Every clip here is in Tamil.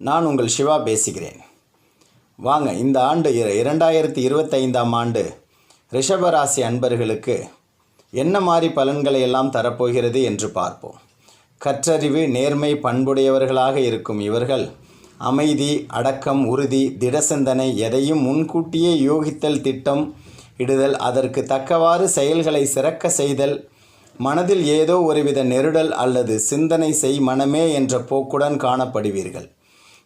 நான் உங்கள் சிவா பேசுகிறேன். வாங்க இந்த ஆண்டு இர- இரண்டாயிரத்தி இருபத்தைந்தாம் ஆண்டு ரிஷபராசி அன்பர்களுக்கு என்ன மாதிரி பலன்களை எல்லாம் தரப்போகிறது என்று பார்ப்போம். கற்றறிவு நேர்மை பண்புடையவர்களாக இருக்கும் இவர்கள் அமைதி அடக்கம் உறுதி திடசிந்தனை எதையும் முன்கூட்டியே யோகித்தல் திட்டம் இடுதல் அதற்கு தக்கவாறு செயல்களை சிறக்க செய்தல் மனதில் ஏதோ ஒருவித நெருடல் அல்லது சிந்தனை செய் மனமே என்ற போக்குடன் காணப்படுவீர்கள்.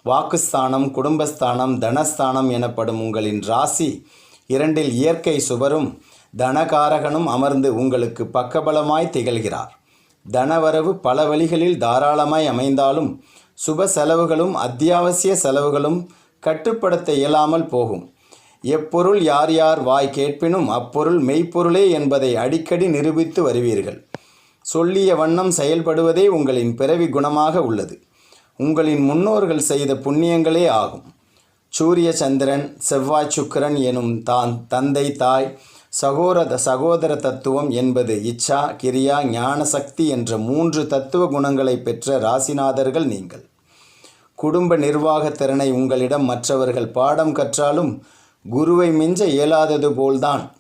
வாக்குஸ்தானம் குடும்பஸ்தானம் தனஸ்தானம் எனப்படும் உங்களின் ராசி இரண்டில் இயற்கை சுவரும் தனகாரகனும் அமர்ந்து உங்களுக்கு பக்கபலமாய் திகழ்கிறார். தனவரவு பல வழிகளில் தாராளமாய் அமைந்தாலும் சுப செலவுகளும் அத்தியாவசிய செலவுகளும் கட்டுப்படுத்த இயலாமல் போகும். எப்பொருள் யார் யார் வாய் கேட்பினும் அப்பொருள் மெய்ப்பொருளே என்பதை அடிக்கடி நிரூபித்து வருவீர்கள். சொல்லிய வண்ணம் செயல்படுவதே உங்களின் பிறவி குணமாக உள்ளது. உங்களின் முன்னோர்கள் செய்த புண்ணியங்களே ஆகும். சூரிய சந்திரன் செவ்வாய் சுக்கிரன் எனும் தான் தந்தை தாய் சகோதர சகோதர தத்துவம் என்பது இச்சா கிரியா ஞான சக்தி என்ற மூன்று தத்துவ குணங்களை பெற்ற ராசிநாதர்கள் நீங்கள். குடும்ப நிர்வாகத் திறனை உங்களிடம் மற்றவர்கள் பாடம் கற்றாலும் குருவை மிஞ்ச இயலாதது போல்தான்.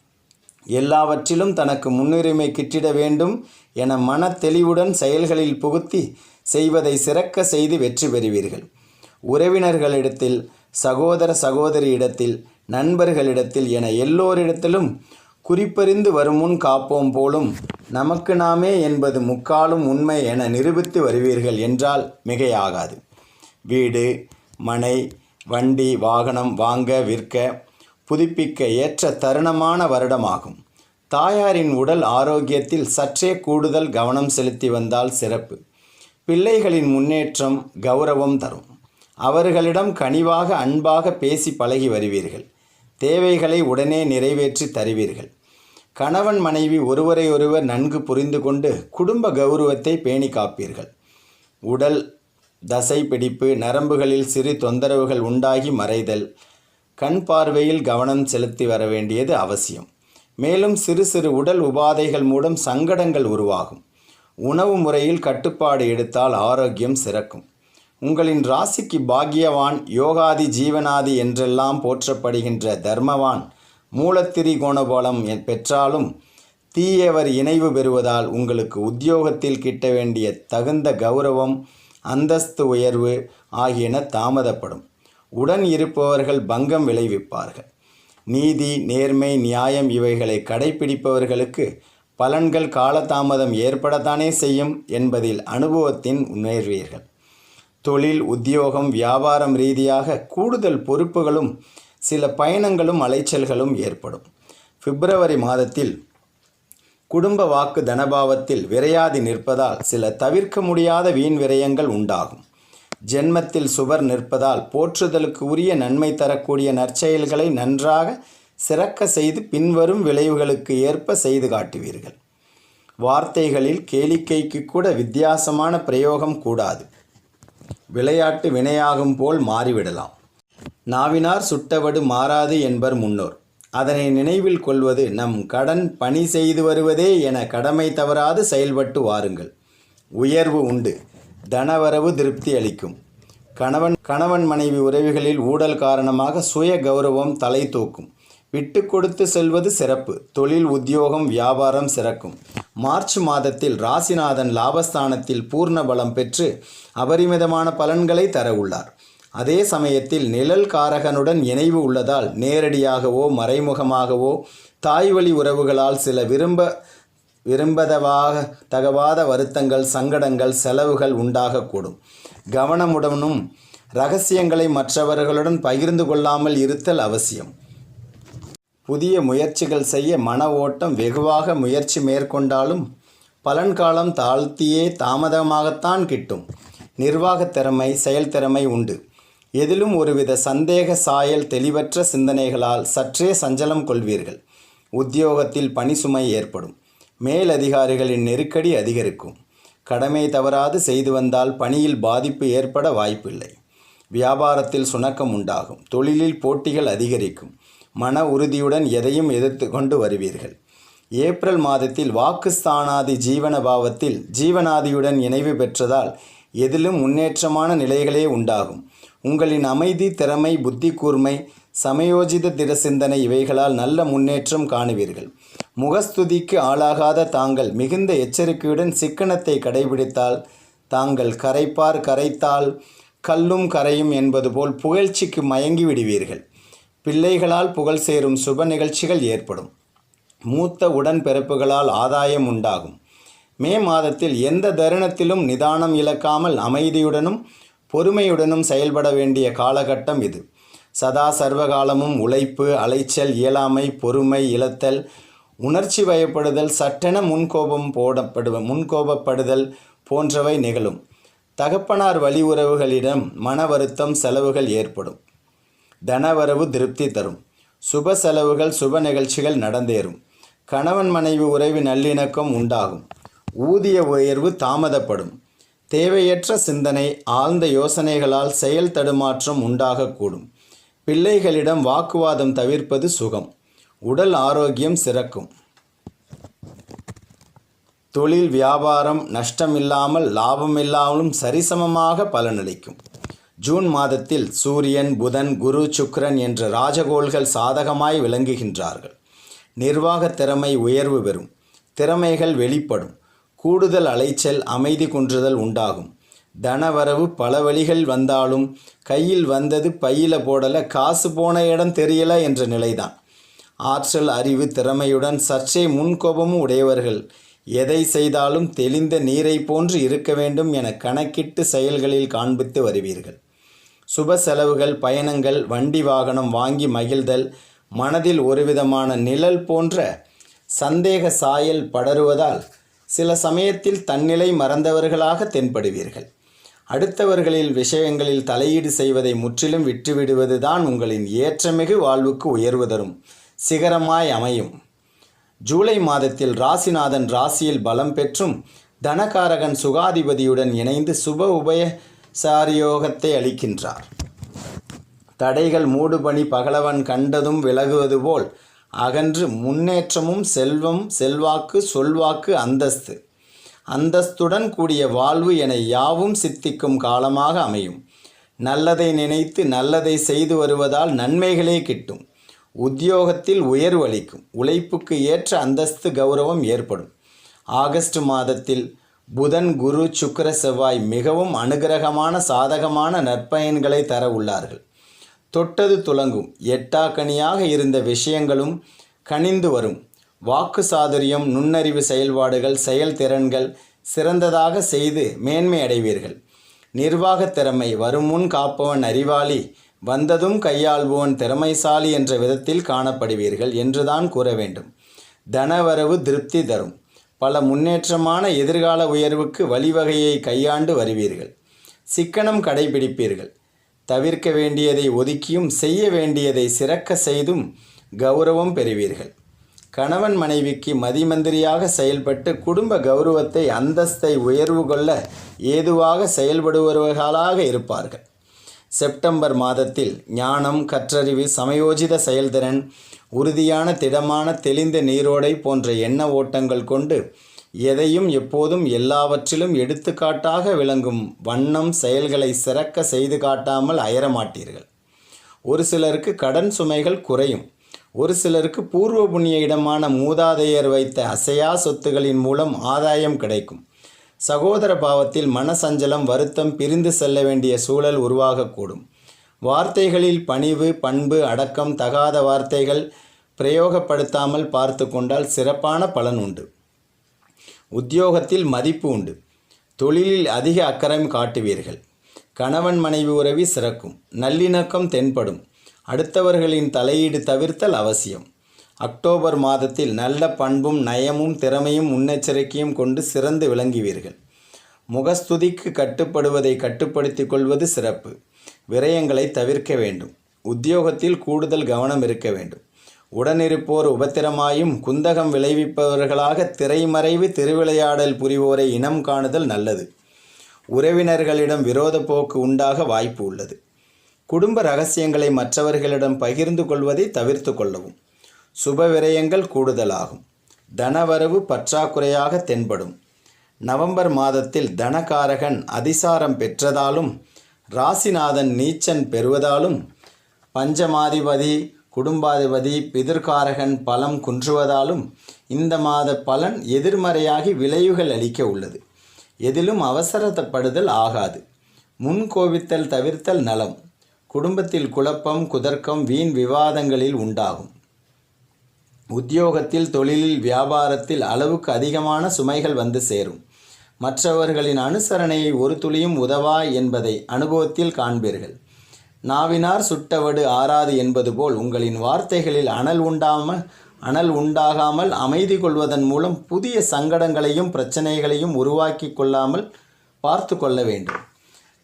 எல்லாவற்றிலும் தனக்கு முன்னுரிமை கிட்டிட வேண்டும் என மன தெளிவுடன் செயல்களில் புகுத்தி செய்வதை சிறக்க செய்து வெற்றி பெறுவீர்கள். உறவினர்களிடத்தில் சகோதர சகோதரியிடத்தில் நண்பர்களிடத்தில் என எல்லோரிடத்திலும் குறிப்பறிந்து வரும் முன் காப்போம் போலும் நமக்கு நாமே என்பது முக்காலும் உண்மை என நிரூபித்து வருவீர்கள் என்றால் மிகையாகாது. வீடு மனை வண்டி வாகனம் வாங்க விற்க புதுப்பிக்க ஏற்ற தருணமான வருடமாகும். தாயாரின் உடல் ஆரோக்கியத்தில் சற்றே கூடுதல் கவனம் செலுத்தி வந்தால் சிறப்பு. பிள்ளைகளின் முன்னேற்றம் கௌரவம் தரும். அவர்களிடம் கனிவாக அன்பாக பேசி பழகி வருவீர்கள். தேவைகளை உடனே நிறைவேற்றி தருவீர்கள். கணவன் மனைவி ஒருவரையொருவர் நன்கு புரிந்து கொண்டு குடும்ப கௌரவத்தை பேணி காப்பீர்கள். உடல் தசை பிடிப்பு நரம்புகளில் சிறு தொந்தரவுகள் உண்டாகி மறைதல் கண் பார்வையில் கவனம் செலுத்தி வர வேண்டியது அவசியம். மேலும் சிறு சிறு உடல் உபாதைகள் மூலம் சங்கடங்கள் உருவாகும். உணவு முறையில் கட்டுப்பாடு எடுத்தால் ஆரோக்கியம் சிறக்கும். உங்களின் ராசிக்கு பாக்கியவான் யோகாதி ஜீவனாதி என்றெல்லாம் போற்றப்படுகின்ற தர்மவான் மூலத்திரிகோணபலம் பெற்றாலும் தீயவர் இணைவு பெறுவதால் உங்களுக்கு உத்தியோகத்தில் கிட்ட வேண்டிய தகுந்த கௌரவம் அந்தஸ்து உயர்வு ஆகியன தாமதப்படும். உடன் இருப்பவர்கள் பங்கம் விளைவிப்பார்கள். நீதி நேர்மை நியாயம் இவைகளை கடைபிடிப்பவர்களுக்கு பலன்கள் காலதாமதம் ஏற்படத்தானே செய்யும் என்பதில் அனுபவத்தின் உணர்வீர்கள் தொழில் உத்தியோகம் வியாபாரம் ரீதியாக கூடுதல் பொறுப்புகளும் சில பயணங்களும் அலைச்சல்களும் ஏற்படும். பிப்ரவரி மாதத்தில் குடும்ப வாக்கு தனபாவத்தில் விரையாதி நிற்பதால் சில தவிர்க்க முடியாத வீண் விரயங்கள் உண்டாகும். ஜென்மத்தில் சுவர் நிற்பதால் போற்றுதலுக்கு உரிய நன்மை தரக்கூடிய நற்செயல்களை நன்றாக சிறக்க செய்து பின்வரும் விளைவுகளுக்கு ஏற்ப செய்து காட்டுவீர்கள். வார்த்தைகளில் கேளிக்கைக்கு கூட வித்தியாசமான பிரயோகம் கூடாது. விளையாட்டு வினையாகும் போல் மாறிவிடலாம். நாவினார் சுட்டவடு மாறாது என்பர் முன்னோர். அதனை நினைவில் கொள்வது நம் கடன் பணி செய்து வருவதே என கடமை தவறாது செயல்பட்டு வாருங்கள். உயர்வு உண்டு. தனவரவு திருப்தி அளிக்கும். கணவன் கணவன் மனைவி உறவுகளில் ஊழல் காரணமாக சுய கௌரவம் தலை தூக்கும். விட்டு கொடுத்து செல்வது சிறப்பு. தொழில் உத்தியோகம் வியாபாரம் சிறக்கும். மார்ச் மாதத்தில் ராசிநாதன் லாபஸ்தானத்தில் பூர்ண பலம் பெற்று அபரிமிதமான பலன்களை தர உள்ளார். அதே சமயத்தில் நிழல் காரகனுடன் இணைவு உள்ளதால் நேரடியாகவோ மறைமுகமாகவோ தாய்வழி உறவுகளால் சில விரும்ப விரும்பதவாக தகவாத வருத்தங்கள் சங்கடங்கள் செலவுகள் உண்டாகக்கூடும். கவனமுடனும் ரகசியங்களை மற்றவர்களுடன் பகிர்ந்து கொள்ளாமல் இருத்தல் அவசியம். புதிய முயற்சிகள் செய்ய மன ஓட்டம் வெகுவாக முயற்சி மேற்கொண்டாலும் பலன்காலம் தாழ்த்தியே தாமதமாகத்தான் கிட்டும். நிர்வாகத் திறமை செயல்திறமை உண்டு. எதிலும் ஒருவித சந்தேக சாயல் தெளிவற்ற சிந்தனைகளால் சற்றே சஞ்சலம் கொள்வீர்கள். உத்தியோகத்தில் பணி சுமை ஏற்படும். மேலதிகாரிகளின் நெருக்கடி அதிகரிக்கும். கடமை தவறாது செய்து வந்தால் பணியில் பாதிப்பு ஏற்பட வாய்ப்பில்லை. வியாபாரத்தில் சுணக்கம் உண்டாகும். தொழிலில் போட்டிகள் அதிகரிக்கும். மன உறுதியுடன் எதையும் எதிர்த்து கொண்டு வருவீர்கள். ஏப்ரல் மாதத்தில் வாக்குஸ்தானாதி ஜீவன பாவத்தில் ஜீவனாதியுடன் இணைவு பெற்றதால் எதிலும் முன்னேற்றமான நிலைகளே உண்டாகும். உங்களின் அமைதி திறமை புத்தி கூர்மை சமயோஜித திட சிந்தனை இவைகளால் நல்ல முன்னேற்றம் காணுவீர்கள். முகஸ்துதிக்கு ஆளாகாத தாங்கள் மிகுந்த எச்சரிக்கையுடன் சிக்கனத்தை கடைபிடித்தால் தாங்கள் கரைப்பார் கரைத்தால் கல்லும் கரையும் என்பது போல் புகழ்ச்சிக்கு மயங்கி விடுவீர்கள். பிள்ளைகளால் புகழ் சேரும் சுப நிகழ்ச்சிகள் ஏற்படும். மூத்த உடன்பிறப்புகளால் ஆதாயம் உண்டாகும். மே மாதத்தில் எந்த தருணத்திலும் நிதானம் இழக்காமல் அமைதியுடனும் பொறுமையுடனும் செயல்பட வேண்டிய காலகட்டம் இது. சதா சர்வகாலமும் உழைப்பு அலைச்சல் இயலாமை பொறுமை இழத்தல் உணர்ச்சி வயப்படுதல் சட்டென முன்கோபம் போடப்படுவ முன்கோபப்படுதல் போன்றவை நிகழும். தகப்பனார் வழி உறவுகளிடம் மன வருத்தம் செலவுகள் ஏற்படும். தனவரவு திருப்தி தரும். சுப செலவுகள் சுப நிகழ்ச்சிகள் நடந்தேறும். கணவன் மனைவி உறவு நல்லிணக்கம் உண்டாகும். ஊதிய உயர்வு தாமதப்படும். தேவையற்ற சிந்தனை ஆழ்ந்த யோசனைகளால் செயல் தடுமாற்றம் உண்டாகக்கூடும். பிள்ளைகளிடம் வாக்குவாதம் தவிர்ப்பது சுகம். உடல் ஆரோக்கியம் சிறக்கும். தொழில் வியாபாரம் நஷ்டமில்லாமல் லாபமில்லாமலும் சரிசமமாக பலனளிக்கும். ஜூன் மாதத்தில் சூரியன் புதன் குரு சுக்ரன் என்ற ராஜகோள்கள் சாதகமாய் விளங்குகின்றார்கள். நிர்வாக திறமை உயர்வு பெறும். திறமைகள் வெளிப்படும். கூடுதல் அலைச்சல் அமைதி குன்றுதல் உண்டாகும். தனவரவு பல வழிகள் வந்தாலும் கையில் வந்தது பையில போடல காசு போன இடம் தெரியல என்ற நிலைதான். ஆற்றல் அறிவு திறமையுடன் சர்ச்சை முன்கோபமும் உடையவர்கள். எதை செய்தாலும் தெளிந்த நீரை போன்று இருக்க வேண்டும் என கணக்கிட்டு செயல்களில் காண்பித்து வருவீர்கள். சுப செலவுகள் பயணங்கள் வண்டி வாகனம் வாங்கி மகிழ்தல் மனதில் ஒருவிதமான நிழல் போன்ற சந்தேக சாயல் படருவதால் சில சமயத்தில் தன்னிலை மறந்தவர்களாக தென்படுவீர்கள். அடுத்தவர்களில் விஷயங்களில் தலையீடு செய்வதை முற்றிலும் விட்டுவிடுவதுதான் உங்களின் ஏற்றமிகு வாழ்வுக்கு உயர்வு தரும் சிகரமாய் அமையும். ஜூலை மாதத்தில் ராசிநாதன் ராசியில் பலம் பெற்றும் தனகாரகன் சுகாதிபதியுடன் இணைந்து சுப உபய சாரியோகத்தை அளிக்கின்றார் தடைகள் மூடுபணி பகலவன் கண்டதும் விலகுவது போல் அகன்று முன்னேற்றமும் செல்வம் செல்வாக்கு சொல்வாக்கு அந்தஸ்து. அந்தஸ்துடன் கூடிய வாழ்வு என யாவும் சித்திக்கும் காலமாக அமையும். நல்லதை நினைத்து நல்லதை செய்து வருவதால் நன்மைகளே கிட்டும். உத்தியோகத்தில் உயர்வு அளிக்கும். உழைப்புக்கு ஏற்ற அந்தஸ்து கௌரவம் ஏற்படும். ஆகஸ்ட் மாதத்தில் புதன் குரு சுக்கர செவ்வாய் மிகவும் அனுகிரகமான சாதகமான நற்பயன்களை தர உள்ளார்கள். தொட்டது துலங்கும். எட்டாக்கனியாக இருந்த விஷயங்களும் கனிந்து வரும். வாக்கு சாதுரியம் நுண்ணறிவு செயல்பாடுகள் செயல்திறன்கள் சிறந்ததாக செய்து மேன்மை அடைவீர்கள். நிர்வாகத் திறமை வருமுன் காப்பவன் அறிவாளி வந்ததும் கையாள்பவன் திறமைசாலி என்ற விதத்தில் காணப்படுவீர்கள் என்றுதான் கூற வேண்டும். தனவரவு திருப்தி தரும். பல முன்னேற்றமான எதிர்கால உயர்வுக்கு வழிவகையை கையாண்டு வருவீர்கள். சிக்கனம் கடைபிடிப்பீர்கள். தவிர்க்க வேண்டியதை ஒதுக்கியும் செய்ய வேண்டியதை சிறக்க செய்தும் கௌரவம் பெறுவீர்கள். கணவன் மனைவிக்கு மதிமந்திரியாக செயல்பட்டு குடும்ப கௌரவத்தை அந்தஸ்தை உயர்வு கொள்ள ஏதுவாக செயல்படுபவர்களாக இருப்பார்கள். செப்டம்பர் மாதத்தில் ஞானம் கற்றறிவு சமயோஜித செயல்திறன் உறுதியான திடமான தெளிந்த நீரோடை போன்ற எண்ண ஓட்டங்கள் கொண்டு எதையும் எப்போதும் எல்லாவற்றிலும் எடுத்துக்காட்டாக விளங்கும் வண்ணம் செயல்களை சிறக்க செய்து காட்டாமல் அயரமாட்டீர்கள் ஒரு சிலருக்கு கடன் சுமைகள் குறையும். ஒரு சிலருக்கு பூர்வ புண்ணிய இடமான மூதாதையர் வைத்த அசையா சொத்துகளின் மூலம் ஆதாயம் கிடைக்கும். சகோதர பாவத்தில் மனசஞ்சலம் வருத்தம் பிரிந்து செல்ல வேண்டிய சூழல் உருவாகக்கூடும். வார்த்தைகளில் பணிவு பண்பு அடக்கம் தகாத வார்த்தைகள் பிரயோகப்படுத்தாமல் பார்த்து கொண்டால் சிறப்பான பலன் உண்டு. உத்தியோகத்தில் மதிப்பு உண்டு. தொழிலில் அதிக அக்கறை காட்டுவீர்கள். கணவன் மனைவி உறவி சிறக்கும். நல்லிணக்கம் தென்படும். அடுத்தவர்களின் தலையீடு தவிர்த்தல் அவசியம். அக்டோபர் மாதத்தில் நல்ல பண்பும் நயமும் திறமையும் முன்னெச்சரிக்கையும் கொண்டு சிறந்து விளங்குவீர்கள். முகஸ்துதிக்கு கட்டுப்படுவதை கட்டுப்படுத்திக் கொள்வது சிறப்பு. விரயங்களை தவிர்க்க வேண்டும். உத்தியோகத்தில் கூடுதல் கவனம் இருக்க வேண்டும். உடனிருப்போர் உபத்திரமாயும் குந்தகம் விளைவிப்பவர்களாக திரைமறைவு திருவிளையாடல் புரிவோரை இனம் காணுதல் நல்லது. உறவினர்களிடம் விரோத போக்கு உண்டாக வாய்ப்பு உள்ளது. குடும்ப ரகசியங்களை மற்றவர்களிடம் பகிர்ந்து கொள்வதை தவிர்த்து கொள்ளவும். சுப விரயங்கள் கூடுதலாகும். தனவரவு பற்றாக்குறையாக தென்படும். நவம்பர் மாதத்தில் தனகாரகன் அதிசாரம் பெற்றதாலும் ராசிநாதன் நீச்சன் பெறுவதாலும் பஞ்சமாதிபதி குடும்பாதிபதி பிதிர்காரகன் பலம் குன்றுவதாலும் இந்த மாத பலன் எதிர்மறையாகி விளைவுகள் அளிக்க உள்ளது. எதிலும் அவசரப்படுதல் ஆகாது. முன்கோபித்தல் தவிர்த்தல் நலம். குடும்பத்தில் குழப்பம் குதர்க்கம் வீண் விவாதங்களில் உண்டாகும். உத்தியோகத்தில் தொழிலில் வியாபாரத்தில் அளவுக்கு அதிகமான சுமைகள் வந்து சேரும். மற்றவர்களின் அனுசரணையை ஒரு துளியும் உதவா என்பதை அனுபவத்தில் காண்பீர்கள். நாவினார் சுட்டவடு ஆறாது என்பது போல் உங்களின் வார்த்தைகளில் அனல் உண்டாமல் அனல் உண்டாகாமல் அமைதி கொள்வதன் மூலம் புதிய சங்கடங்களையும் பிரச்சனைகளையும் உருவாக்கி கொள்ளாமல் பார்த்து கொள்ள வேண்டும்.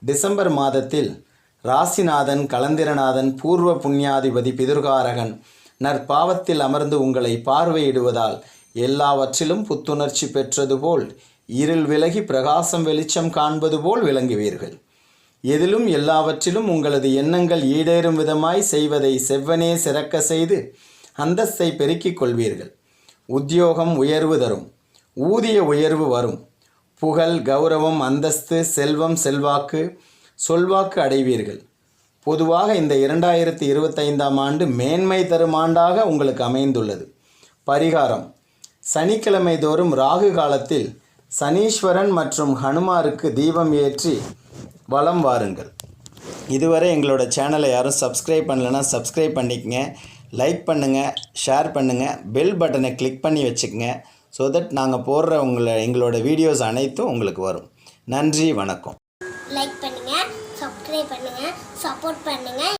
டிசம்பர் மாதத்தில் ராசிநாதன் கலந்திரநாதன் பூர்வ புண்ணியாதிபதி பிதுர்காரகன் நற்பாவத்தில் அமர்ந்து உங்களை பார்வையிடுவதால் எல்லாவற்றிலும் புத்துணர்ச்சி பெற்றது போல் இருள் விலகி பிரகாசம் வெளிச்சம் காண்பது போல் விளங்குவீர்கள். எதிலும் எல்லாவற்றிலும் உங்களது எண்ணங்கள் ஈடேறும் விதமாய் செய்வதை செவ்வனே சிறக்க செய்து அந்தஸ்தை பெருக்கிக் கொள்வீர்கள். உத்தியோகம் உயர்வு தரும். ஊதிய உயர்வு வரும். புகழ் கௌரவம் அந்தஸ்து செல்வம் செல்வாக்கு சொல்வாக்கு அடைவீர்கள். பொதுவாக இந்த இரண்டாயிரத்தி இருபத்தைந்தாம் ஆண்டு மேன்மை தரும் ஆண்டாக உங்களுக்கு அமைந்துள்ளது. பரிகாரம். சனிக்கிழமை தோறும் ராகு காலத்தில் சனீஸ்வரன் மற்றும் ஹனுமாருக்கு தீபம் ஏற்றி வளம் வாருங்கள். இதுவரை எங்களோட சேனலை யாரும் சப்ஸ்கிரைப் பண்ணலைன்னா சப்ஸ்கிரைப் பண்ணிக்கங்க. லைக் பண்ணுங்கள் ஷேர் பண்ணுங்கள் பெல் பட்டனை கிளிக் பண்ணி வச்சுக்கோங்க. ஸோ தட் நாங்கள் போடுற உங்களை எங்களோட வீடியோஸ் அனைத்தும் உங்களுக்கு வரும். நன்றி வணக்கம். லைக் பண்ணுங்கள் சப்ஸ்கிரைப் பண்ணுங்கள் சப்போர்ட் பண்ணுங்கள்